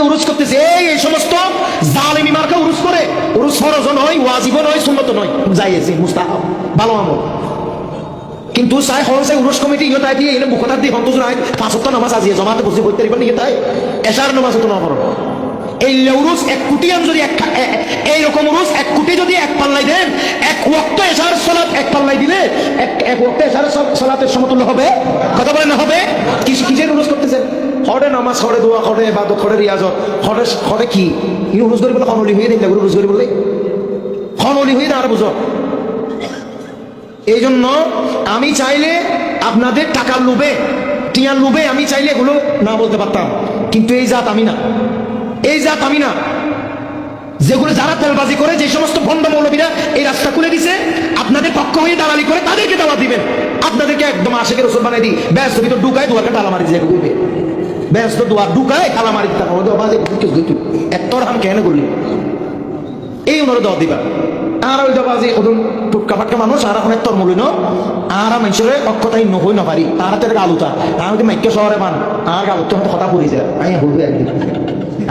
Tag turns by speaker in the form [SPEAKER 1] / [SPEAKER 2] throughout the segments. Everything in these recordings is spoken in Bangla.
[SPEAKER 1] উরুস করতেছে, এই এই সমস্ত জালিমি মার্কা উরুস করে উরুস ফরজ নয়, ওয়াজিব নয়, সুন্নত নয়। যাইয়েছে, মুস্তাহাব, ভালো আমল। কিন্তু চাই সহজে উরুস কমিটি ইয়ে তাই দিয়ে এনে মুখতার দিয়ে সন্তোষ নাই পাঁচত্ব নামাজ আজিয়ে জমাতে বসে করতে পারবেন ইয়ে তাই, এশার নামাজ তো না পড়ো এই উরুস এক কোটি আম যদি এক খা- এ- এ- উরুস এক কোটি যদি এক পাল্লাই দেন, এক ওয়াক্ত এশার সলাত এক পাল্লাই দিলে, এক এক ওয়াক্ত সল- সলাতের সমতুল্য হবে। কথা বলে না হবে? কিসের উরুস করতেছেন? নামাজ হরে দোয়া হরে বাদত হরে রিয়াজত হরে হরে কি? ই উরুস করি বলে খনলি হয়ে দিন উরুস করি বলে খনলি হয়ে আর বুঝো এই জন্য আমি চাইলে আপনাদের টাকার লোভে, টিয়ার লোভে আমি চাইলে এগুলো না বলতে পারতাম। কিন্তু এই জাত আমি না। এই জাত আমি না। যেগুলো যারা তেলবাজি করে, যে সমস্ত ভণ্ড মৌলবীরা এই রাস্তা খুলে দিছে, আপনাদের পক্ষ হয়ে দালালি করে তাদেরকে দাওয়া দিবেন। আপনাদেরকে একদম আশেকের ওষুধ বানিয়ে দিই। ব্যস্ত ভিতর ঢুকায় দুয়ারকে তালা মারি যায় করবে ব্যস্ত দুয়ার ঢুকায় তালা মারি দিতে বাজে হাম কেন করলি? এই ওনারা দাওয়া দিবা। আর ওই যাবা যে ওদন টুটকা ফাটকা মানুষ, আর এখন তোর মূল্য আর মানুষের অক্ষতাই নহই নপারি। আর তো আলুতা আমি তো শহরে পান। আর গালত হয়তো কথা যায়। আমি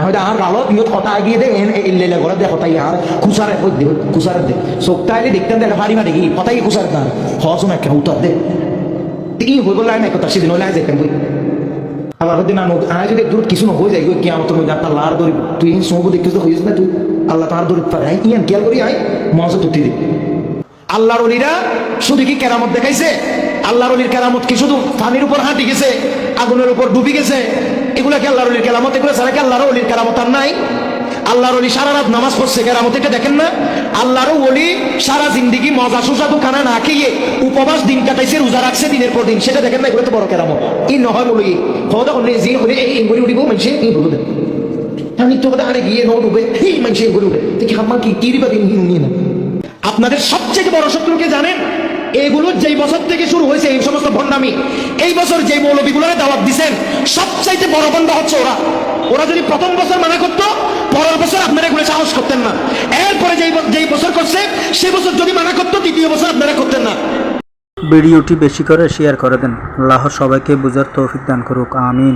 [SPEAKER 1] আমি আর গালত, ইহত কথা আগিয়ে দে ইল্লে ঘরে দে, কথাই আর কুসারে দে কুসারে দে। চোখটা আইলে দেখতেন দেখা পারি মারি কি? কথাই কুসারে না হস না উত্তর দে। হই বললে আমি কথা সেদিন হলে যেতেন বই হতে না আয় যদি দূর কিছু না হয়ে যায় কি আমার তুমি আপনার লার দরি তুই সময় দেখিস তো হয়েছে না তুই। আল্লাহ তার দরি পারে ইয়ান, খেয়াল করি আই মহাজ তুতি দিবি আল্লাহর অলিরা শুধু কি কেরামত দেখাইছে? আল্লাহর অলির কেরামত কি শুধু পানির উপর হাঁটি গেছে, আগুনের উপর ডুবি গেছে? এগুলা কি আল্লাহর অলির কেরামত? এগুলো ছাড়া কি আল্লাহর অলির কেরামত আর নাই? আল্লাহর অলি সারা রাত নামাজ পড়ছে, কেরামত এটা দেখেন না? আল্লাহর অলি সারা জিন্দিগি মজা সুস্বাদু খানা না খেয়ে উপবাস দিন কাটাইছে, রোজা রাখছে দিনের পর দিন। সেটা দেখেন না, এগুলো তো বড় কেরামত। ই নহয় বলি হদা করলে যে হলে এই ইঙ্গুরি উঠিব মানুষে এই হলো আমি তো কথা আরে গিয়ে নোট উঠবে এই মানুষে ইঙ্গুরি উঠে দেখি আমার কি কি দিন নিয়ে না আপনাদের সবচেয়ে বড় শত্রুকে জানেন? এগুলো যেই বছর থেকে শুরু হয়েছে, এই সমস্ত ভণ্ডামি, এই বছর যে মৌলবীগুলোরে দাওয়াত দিছেন, সবচাইতে বড় বন্ধ হচ্ছে ওরা। ওরা যদি প্রথম বছর মানা পরের বছর আপনারা এগুলো সাহস করতেন না এরপরে যেই ব- যেই বছর করছে, সে বছর যদি মানা করতো, দ্বিতীয় বছর আপনারা করতেন না।
[SPEAKER 2] ভিডিওটি বেশি করে শেয়ার করে দেন। আল্লাহ সবাইকে বুঝার তৌফিক দান করুক। আমিন।